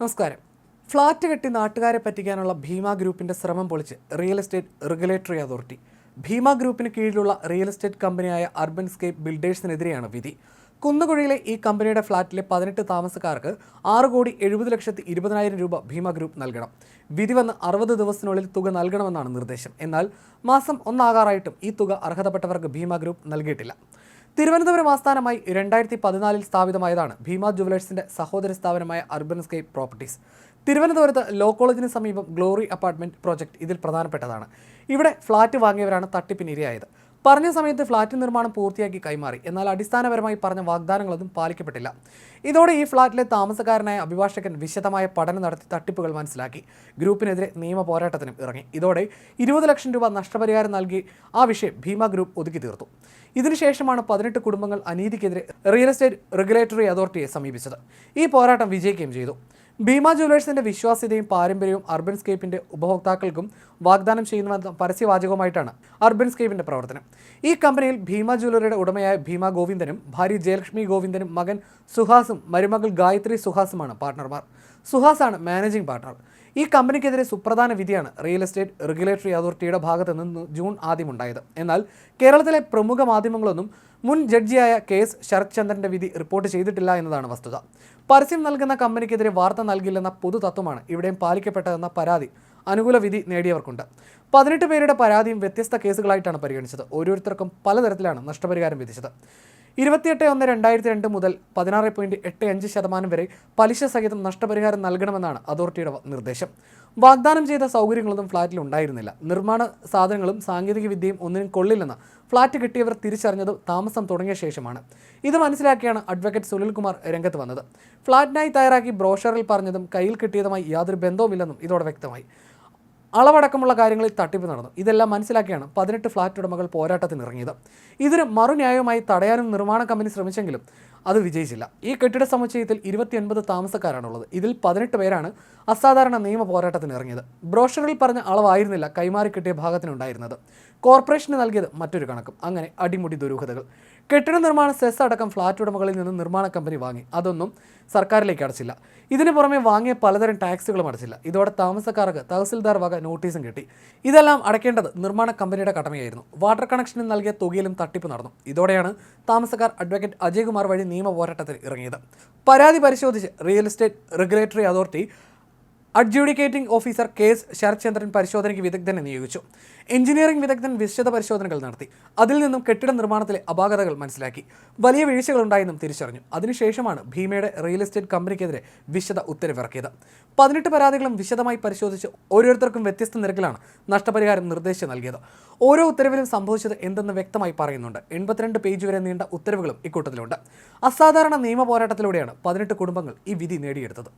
നമസ്കാരം. ഫ്ളാറ്റ് കെട്ടി നാട്ടുകാരെ പറ്റിക്കാനുള്ള ഭീമ ഗ്രൂപ്പിന്റെ ശ്രമം പൊളിച്ച് real estate regulatory authority. Bhima ഗ്രൂപ്പിന് കീഴിലുള്ള റിയൽ എസ്റ്റേറ്റ് കമ്പനിയായ അർബൻ സ്കേപ്പ് ബിൽഡേഴ്സിനെതിരെയാണ് വിധി. കുന്നുകുഴിയിലെ ഈ കമ്പനിയുടെ ഫ്ളാറ്റിലെ പതിനെട്ട് താമസക്കാർക്ക് ആറ് കോടി എഴുപത് ലക്ഷത്തി ഇരുപതിനായിരം രൂപ ഭീമ ഗ്രൂപ്പ് നൽകണം. വിധി വന്ന് അറുപത് ദിവസത്തിനുള്ളിൽ തുക നൽകണമെന്നാണ് നിർദ്ദേശം. എന്നാൽ മാസം ഒന്നാകാറായിട്ടും ഈ തുക അർഹതപ്പെട്ടവർക്ക് ഭീമ ഗ്രൂപ്പ് നൽകിയിട്ടില്ല. തിരുവനന്തപുരം ആസ്ഥാനമായി രണ്ടായിരത്തി പതിനാലിൽ സ്ഥാപിതമായതാണ് ഭീമ ജുവലേഴ്സിന്റെ സഹോദര സ്ഥാപനമായ അർബൻ സ്കേപ്പ് പ്രോപ്പർട്ടീസ്. തിരുവനന്തപുരത്ത് ലോ കോളേജിന് സമീപം ഗ്ലോറി അപ്പാർട്ട്മെന്റ് പ്രോജക്റ്റ് ഇതിൽ പ്രധാനപ്പെട്ടതാണ്. ഇവിടെ ഫ്ളാറ്റ് വാങ്ങിയവരാണ് തട്ടിപ്പിന് ഇരയായത് പറഞ്ഞ സമയത്ത് ഫ്ളാറ്റ് നിർമ്മാണം പൂർത്തിയാക്കി കൈമാറി. എന്നാൽ അടിസ്ഥാനപരമായി പറഞ്ഞ വാഗ്ദാനങ്ങളൊന്നും പാലിക്കപ്പെട്ടില്ല. ഇതോടെ ഈ ഫ്ളാറ്റിലെ താമസക്കാരനായ അഭിഭാഷകൻ വിശദമായ പഠനം നടത്തി തട്ടിപ്പുകൾ മനസ്സിലാക്കി. ഗ്രൂപ്പിനെതിരെ നിയമ പോരാട്ടത്തിനും ഇറങ്ങി. ഇതോടെ ഇരുപത് ലക്ഷം രൂപ നഷ്ടപരിഹാരം നൽകി ആ വിഷയം ഭീമ ഗ്രൂപ്പ് ഒതുക്കി തീർത്തു. ഇതിനുശേഷമാണ് പതിനെട്ട് കുടുംബങ്ങൾ അനീതിക്കെതിരെ റിയൽ എസ്റ്റേറ്റ് റെഗുലേറ്ററി അതോറിറ്റിയെ സമീപിച്ചത്. ഈ പോരാട്ടം വിജയിക്കുകയും ചെയ്തു. ഭീമ ജുവലേഴ്സിന്റെ വിശ്വാസ്യതയും പാരമ്പര്യവും അർബൻ സ്കേപ്പിന്റെ ഉപഭോക്താക്കൾക്കും വാഗ്ദാനം ചെയ്യുന്നുവെന്ന പരസ്യവാചകവുമായിട്ടാണ് അർബൻ സ്കേപ്പിന്റെ പ്രവർത്തനം. ഈ കമ്പനിയിൽ ഭീമ ജ്വല്ലറിയുടെ ഉടമയായ ഭീമ ഗോവിന്ദനും ഭാര്യ ജയലക്ഷ്മി ഗോവിന്ദനും മകൻ സുഹാസും മരുമകൾ ഗായത്രി സുഹാസുമാണ് പാർട്ണർമാർ സുഹാസാണ് മാനേജിംഗ് പാർട്ണർ ഈ കമ്പനിക്കെതിരെ സുപ്രധാന വിധിയാണ് റിയൽ എസ്റ്റേറ്റ് റെഗുലേറ്ററി അതോറിറ്റിയുടെ ഭാഗത്ത് നിന്ന് ജൂൺ ആദ്യമുണ്ടായത്. എന്നാൽ കേരളത്തിലെ പ്രമുഖ മാധ്യമങ്ങളൊന്നും മുൻ ജഡ്ജിയായ കെ എസ് ശരത് ചന്ദ്രന്റെ വിധി റിപ്പോർട്ട് ചെയ്തിട്ടില്ല എന്നതാണ് വസ്തുത. പരസ്യം നൽകുന്ന കമ്പനിക്കെതിരെ വാർത്ത നൽകില്ലെന്ന പൊതു തത്വമാണ് ഇവിടെയും പാലിക്കപ്പെട്ടതെന്ന പരാതി അനുകൂല വിധി നേടിയവർക്കുണ്ട്. പതിനെട്ട് പേരുടെ പരാതിയും വ്യത്യസ്ത കേസുകളായിട്ടാണ് പരിഗണിച്ചത്. ഓരോരുത്തർക്കും പലതരത്തിലാണ് നഷ്ടപരിഹാരം വിധിച്ചത്. ഇരുപത്തിയെട്ട് ഒന്ന് രണ്ടായിരത്തി രണ്ട് മുതൽ പതിനാറ് പോയിന്റ് എട്ട് അഞ്ച് ശതമാനം വരെ പലിശ സഹിതം നഷ്ടപരിഹാരം നൽകണമെന്നാണ് അതോറിറ്റിയുടെ നിർദ്ദേശം. വാഗ്ദാനം ചെയ്ത സൗകര്യങ്ങളൊന്നും ഫ്ളാറ്റിൽ ഉണ്ടായിരുന്നില്ല. നിർമ്മാണ സാധനങ്ങളും സാങ്കേതിക വിദ്യയും ഒന്നിനും കൊള്ളില്ലെന്ന് ഫ്ളാറ്റ് കിട്ടിയവർ തിരിച്ചറിഞ്ഞത് താമസം തുടങ്ങിയ ശേഷമാണ്. ഇത് മനസ്സിലാക്കിയാണ് അഡ്വക്കേറ്റ് സുനിൽകുമാർ രംഗത്ത് വന്നത്. ഫ്ളാറ്റിനായി തയ്യാറാക്കി ബ്രോഷറിൽ പറഞ്ഞതും കയ്യിൽ കിട്ടിയതുമായി യാതൊരു ബന്ധവുമില്ലെന്നും ഇതോടെ വ്യക്തമായി. അളവടക്കമുള്ള കാര്യങ്ങളിൽ തട്ടിപ്പ് നടന്നു. ഇതെല്ലാം മനസ്സിലാക്കിയാണ് പതിനെട്ട് ഫ്ളാറ്റ് ഉടമകൾ പോരാട്ടത്തിന് ഇറങ്ങിയത്. ഇതിന് മറുന്യായവുമായി തടയാനും നിർമ്മാണ കമ്പനി ശ്രമിച്ചെങ്കിലും അത് വിജയിച്ചില്ല. ഈ കെട്ടിട സമുച്ചയത്തിൽ ഇരുപത്തിയൊൻപത് താമസക്കാരാണുള്ളത്. ഇതിൽ പതിനെട്ട് പേരാണ് അസാധാരണ നിയമ പോരാട്ടത്തിന് ഇറങ്ങിയത്. ബ്രോഷറിൽ പറഞ്ഞ അളവായിരുന്നില്ല കൈമാറി കിട്ടിയ ഭാഗത്തിനുണ്ടായിരുന്നത്. കോർപ്പറേഷന് നൽകിയത് മറ്റൊരു കണക്കും. അങ്ങനെ അടിമുടി ദുരൂഹതകൾ. കെട്ടിട നിർമ്മാണ സെസ് അടക്കം ഫ്ളാറ്റ് ഉടമകളിൽ നിന്ന് നിർമ്മാണ കമ്പനി വാങ്ങി. അതൊന്നും സർക്കാരിലേക്ക് അടച്ചില്ല. ഇതിന് പുറമെ വാങ്ങിയ പലതരം ടാക്സുകളും അടച്ചില്ല. ഇതോടെ താമസക്കാർക്ക് തഹസിൽദാർ വക നോട്ടീസും കിട്ടി. ഇതെല്ലാം അടയ്ക്കേണ്ടത് നിർമ്മാണ കമ്പനിയുടെ കടമയായിരുന്നു. വാട്ടർ കണക്ഷന് നൽകിയ തുകയിലും തട്ടിപ്പ് നടന്നു. ഇതോടെയാണ് താമസക്കാർ അഡ്വക്കേറ്റ് അജയ്കുമാർ വഴി നിയമ പോരാട്ടത്തിൽ ഇറങ്ങിയത്. പരാതി പരിശോധിച്ച് real estate regulatory authority adjudicating officer K S Sarathchandran പരിശോധനയ്ക്ക് വിദഗ്ധനെ നിയോഗിച്ചു. എഞ്ചിനീയറിംഗ് വിദഗ്ധൻ വിശദ പരിശോധനകൾ നടത്തി. അതിൽ നിന്നും കെട്ടിട നിർമ്മാണത്തിലെ അപാകതകൾ മനസ്സിലാക്കി. വലിയ വീഴ്ചകളുണ്ടായെന്നും തിരിച്ചറിഞ്ഞു. അതിനുശേഷമാണ് ഭീമയുടെ റിയൽ എസ്റ്റേറ്റ് കമ്പനിക്കെതിരെ വിശദ ഉത്തരവിറക്കിയത്. പതിനെട്ട് പരാതികളും വിശദമായി പരിശോധിച്ച് ഓരോരുത്തർക്കും വ്യത്യസ്ത നിരക്കിലാണ് നഷ്ടപരിഹാരം നിർദ്ദേശിച്ച് നൽകിയത്. ഓരോ ഉത്തരവിലും സംഭവിച്ചത് എന്തെന്ന് വ്യക്തമായി പറയുന്നുണ്ട്. എൺപത്തിരണ്ട് പേജ് വരെ നീണ്ട ഉത്തരവുകളും ഇക്കൂട്ടത്തിലുണ്ട്. അസാധാരണ നിയമ പോരാട്ടത്തിലൂടെയാണ് പതിനെട്ട് കുടുംബങ്ങൾ ഈ വിധി നേടിയെടുത്തത്.